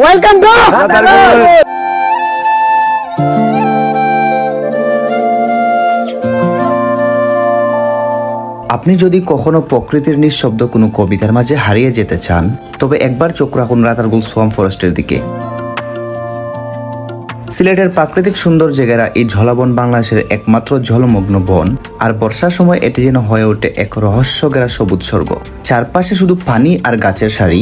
Welcome to আপনি যদি কখনো প্রকৃতির নিঃশব্দ কোনো কবিতার মাঝে হারিয়ে যেতে চান তবে একবার চোখ রাখুন রাতারগুল সোয়াম ফরেস্টের দিকে। সিলেটের প্রাকৃতিক সুন্দর জায়গারা এই ঝলাবন বাংলাদেশের একমাত্র জলমগ্ন বন আর বর্ষার সময় এটি যেন হয়ে ওঠে এক রহস্য ঘেরা সবুজ স্বর্গ। চারপাশে শুধু পানি আর গাছের সারি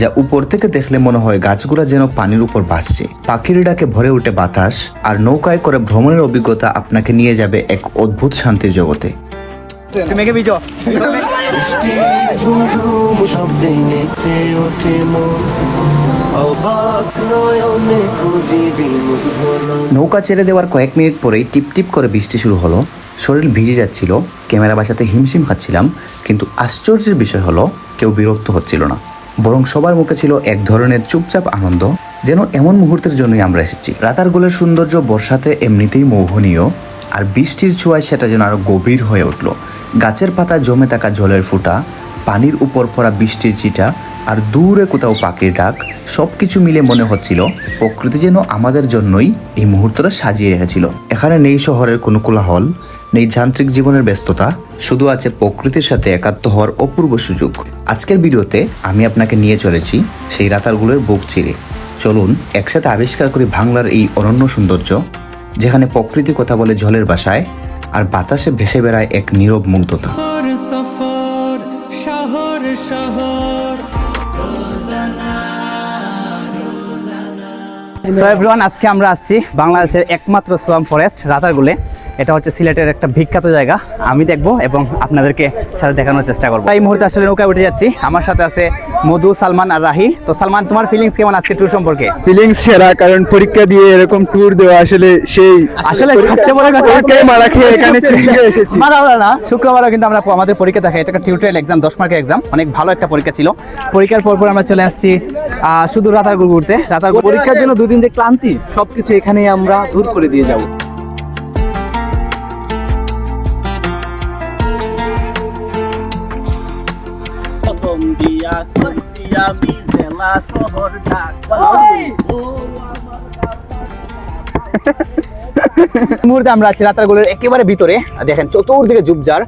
যা উপর থেকে দেখলে মনে হয় গাছগুলো যেন পানির উপর ভাসছে। পাখির ডাকে ভরে ওঠে বাতাস আর নৌকায় করে ভ্রমণের অভিজ্ঞতা আপনাকে নিয়ে যাবে এক অদ্ভুত শান্তির জগতে। তুমি বিজো শব্দে নেচে ওঠে মন। নৌকা ছেড়ে দেওয়ার কয়েক মিনিট পরেই টিপ টিপ করে বৃষ্টি শুরু হলো। শরীর ভিজে যাচ্ছিল ক্যামেরা বাসাতে হিমশিম খাচ্ছিলাম কিন্তু আশ্চর্যের বিষয় হলো কেউ বিরক্ত হচ্ছিল না। বরং সবার মুখে ছিল এক ধরনের চুপচাপ আনন্দ, যেন এমন মুহূর্তের জন্যই আমরা এসেছি। রাতার গোলের সৌন্দর্য বর্ষাতে এমনিতেই মোহনীয়, আর বৃষ্টির ছোঁয়ায় সেটা যেন আরও গভীর হয়ে উঠল। গাছের পাতা জমে থাকা জলের ফুটা, পানির উপর পড়া বৃষ্টির চিটা, আর দূরে কোথাও পাখির ডাক, সবকিছু মিলে মনে হচ্ছিল প্রকৃতি যেন আমাদের জন্যই এই মুহূর্তটা সাজিয়ে রেখেছিল। এখানে নেই শহরের কোনো কোলাহল নেই যান্ত্রিক জীবনের ব্যস্ততা শুধু আছে প্রকৃতির সাথে একাত্ম হওয়ার অপূর্ব সুযোগ। আজকের ভিডিওতে আমি আপনাকে নিয়ে চলেছি সেই রাতারগুলোর বুক চিরে। চলুন একসাথে আবিষ্কার করি বাংলার এই অনন্য সৌন্দর্য যেখানে প্রকৃতি কথা বলে জলের বাসায় আর বাতাসে ভেসে বেড়ায় এক নীরব মুগ্ধতা। সো এভরিওয়ান আজকে আমরা আসছি বাংলাদেশের একমাত্র সোয়াম ফরেস্ট রাতারগুলে। এটা হচ্ছে সিলেটের একটা বিখ্যাত জায়গা। আমি দেখব এবং আপনাদেরকে সাথে দেখানোর চেষ্টা করব। এই মুহূর্তে আসলে নৌকায় উঠে যাচ্ছি। আমার সাথে আছে মধু সালমান আর রাহি। তো সালমান তোমার ফিলিংস কেমন আজকে ট্যুর সম্পর্কে? ফিলিংস সেরা কারণ পরীক্ষা দিয়ে এরকম ট্যুর দেওয়া আসলে সেই আসলে সবচেয়ে বড় কথা পরীক্ষায় মারা খেয়ে এখানে চলে এসেছি। মারা না। শুক্রবারও কিন্তু আমরা আমাদের পরীক্ষা থাকে এটা একটা টিউটোরিয়াল এক্সাম দশ মার্কের এক্সাম অনেক ভালো একটা পরীক্ষা ছিল। পরীক্ষার পর পর আমরা চলে আসছি শুধু রাতারগুল ঘুরতে। রাতারগুল পরীক্ষার জন্য দুদিন যে ক্লান্তি সবকিছু এখানে আমরা দূর করে দিয়ে যাব। প্রথম দিয়া দিয়া বিজেলা শহর মুহূর্তে আমরা আছি রাতারগুলের একেবারে ভিতরে। দেখেন চতুর্দিকে জুবজার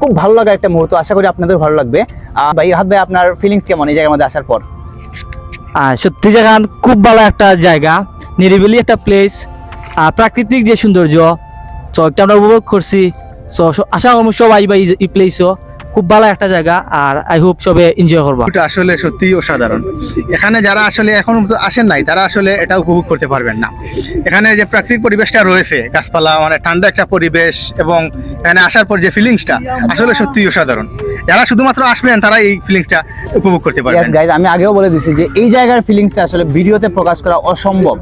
খুব ভালো লাগা একটা মুহূর্ত আশা করি আপনাদের ভালো লাগবে। আহ, ভাই হাত ভাই আপনার ফিলিংস কেমন এই জায়গার মধ্যে আসার পর? আর সত্যি জায়গা খুব ভালো একটা জায়গা। নিরিবিলি একটা প্লেস আর প্রাকৃতিক যে সৌন্দর্য তো একটা আমরা উপভোগ করছি। তো আশা করব সবাই বা এই প্লেসও খুব ভালো একটা জায়গা আর আই হোপ সবে এনজয় করবা। এটা আসলে সত্যি অসাধারণ। এখানে যারা আসলে এখন আসেন নাই তারা আসলে এটা উপভোগ করতে পারবেন না। এখানে যে প্রাকৃতিক পরিবেশটা রয়েছে গাছপালা মানে ঠান্ডা একটা পরিবেশ এবং এখানে আসার পর যে ফিলিংসটা আসলে সত্যি অসাধারণ। যারা শুধুমাত্র আসবেন তারা এই ফিলিংসটা উপভোগ করতে পারবেন। গাইজ আমি আগেও বলে দিছি যে এই জায়গার ফিলিংসটা আসলে ভিডিওতে প্রকাশ করা অসম্ভব।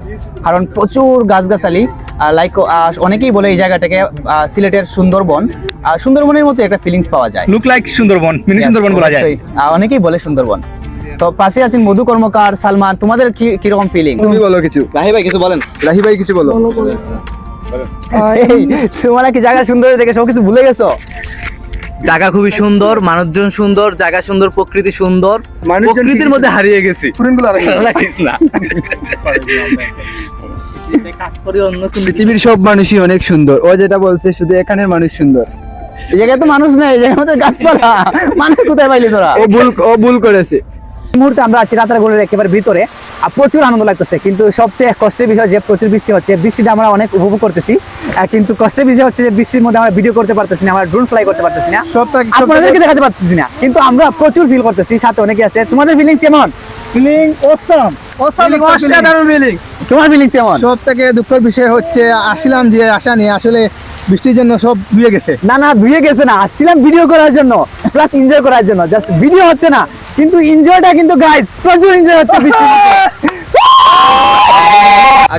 কারণ প্রচুর গাছগাছালি লাইক অনেকেই বলে এই জায়গাটাকে সিলেটের সুন্দরবন। সুন্দরবনের মতো একটা ফিলিংস পাওয়া যায়। Look like Sundarban mini Sundarban বলা যায়। অনেকেই বলে সুন্দরবন। তো পাশে আছেন মধু কর্মকার সালমান তোমাদের কি কীরকম ফিলিং তুমি বলো কিছু। রাহি ভাই কিছু বলেন। রাহি ভাই কিছু বলো। তোমরা কি জায়গা সুন্দর দেখে সব কিছু ভুলে গেছো? জায়গা খুবই সুন্দর মানুষজন সুন্দর জায়গা সুন্দর প্রকৃতি সুন্দর। প্রকৃতির মধ্যে হারিয়ে গেছি। না পৃথিবীর সব মানুষই অনেক সুন্দর। ও যেটা বলছে শুধু এখানের মানুষ সুন্দর। এই জায়গায় তো মানুষ নেই এই জায়গায় গাছপালা। মানুষ কোথায় পাইলি তোরা? ও ভুল ও ভুল করেছে। মুহূর্তে আমরা আছি রাতারগুলের একেবারে ভিতরে। আর প্রচুর আনন্দ লাগতেছে কিন্তু সবচেয়ে কষ্টের বিষয় যে প্রচুর বৃষ্টি হচ্ছে বৃষ্টিটা আমরা অনেক উপভোগ করতেছি। কিন্তু কষ্টের বিষয় হচ্ছে যে বৃষ্টির মধ্যে আমরা ভিডিও করতে পারতেছি না আমরা ড্রোন ফ্লাই করতে পারতেছি না। আপনাদেরকে দেখাতে পারতেছি না কিন্তু আমরা প্রচুর ফিল করতেছি সাথে অনেকে আছে। তোমাদের ফিলিংস কেমন? ফিলিং অসাম তোমার ফিলিংস কেমন? সব থেকে দুঃখের বিষয় হচ্ছে আসলাম যে আশা নিয়ে আসলে বৃষ্টির জন্য সব ধুয়ে গেছে। না না ধুয়ে গেছে না আসছিলাম ভিডিও করার জন্য প্লাস এনজয় করার জন্য। জাস্ট ভিডিও হচ্ছে না কিন্তু এনজয়টা কিন্তু গাইস প্রচুর এনজয় হচ্ছে বৃষ্টির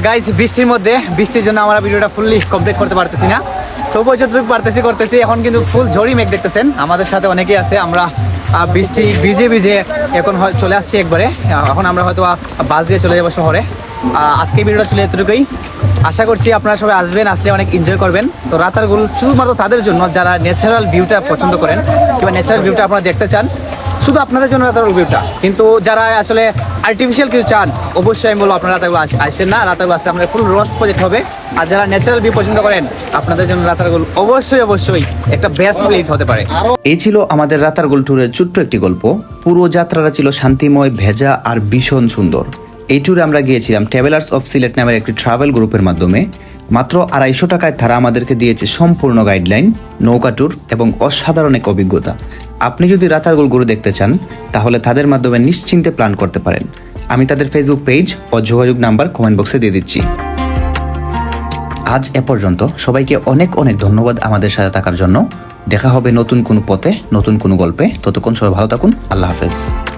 গাইস বৃষ্টির মধ্যে, বৃষ্টির জন্য আমরা ভিডিওটা ফুললি কমপ্লিট করতে পারতেছি না। তবুও যতটুকু পারতেছি, করতেছি। এখন কিন্তু ফুল ঝড়ি মেঘ দেখতেছেন। আমাদের সাথে অনেকেই আছে। আমরা বৃষ্টি ভিজে ভিজে এখন চলে আসছি একবারে। এখন আমরা হয়তো বাস দিয়ে চলে যাব শহরে। আজকে ভিডিওটা ছিল এতটুকুই। আশা করছি আপনারা সবাই আসবেন, আসলে অনেক এনজয় করবেন। তো রাতারগুল, শুধুমাত্র তাদের জন্য যারা ন্যাচারাল ভিউটা পছন্দ করেন, কিংবা ন্যাচারাল ভিউটা আপনারা দেখতে চান শুধু আপনাদের জন্য রাতারগুল ভিউটা কিন্তু যারা আসলে আর্টিফিশিয়াল কিছু চান, অবশ্যই আমি বলব আপনারা রাতারগুল আস- আসেন না রাতারগুল আসতে আপনার ফুল রোডস প্রজেক্ট হবে। আর যারা ন্যাচারাল ভিউ পছন্দ করেন, আপনাদের জন্য রাতারগুল অবশ্যই অবশ্যই একটা বেস্ট প্লেস হতে পারে। এই ছিল আমাদের রাতারগুল ট্যুরের ছোট্ট একটি গল্প। পুরো যাত্রাটা ছিল শান্তিময়, ভেজা আর ভীষণ সুন্দর। এই ট্যুরে আমরা গিয়েছিলাম ট্রাভেলার্স অফ সিলেট নামের একটি ট্রাভেল গ্রুপের মাধ্যমে। মাত্র আড়াইশো টাকায় তারা আমাদেরকে দিয়েছে সম্পূর্ণ গাইডলাইন নৌকা ট্যুর এবং অসাধারণ এক অভিজ্ঞতা। আপনি যদি রাতার গোল গুরু দেখতে চান, তাহলে তাদের মাধ্যমে নিশ্চিন্তে প্ল্যান করতে পারেন। আমি তাদের ফেসবুক পেজ ও যোগাযোগ নাম্বার কমেন্ট বক্সে দিয়ে দিচ্ছি। আজ এ পর্যন্ত সবাইকে অনেক অনেক ধন্যবাদ আমাদের সাথে থাকার জন্য। দেখা হবে নতুন কোনো পথে, নতুন কোনো গল্পে। ততক্ষণ সবাই ভালো থাকুন। আল্লাহ হাফেজ।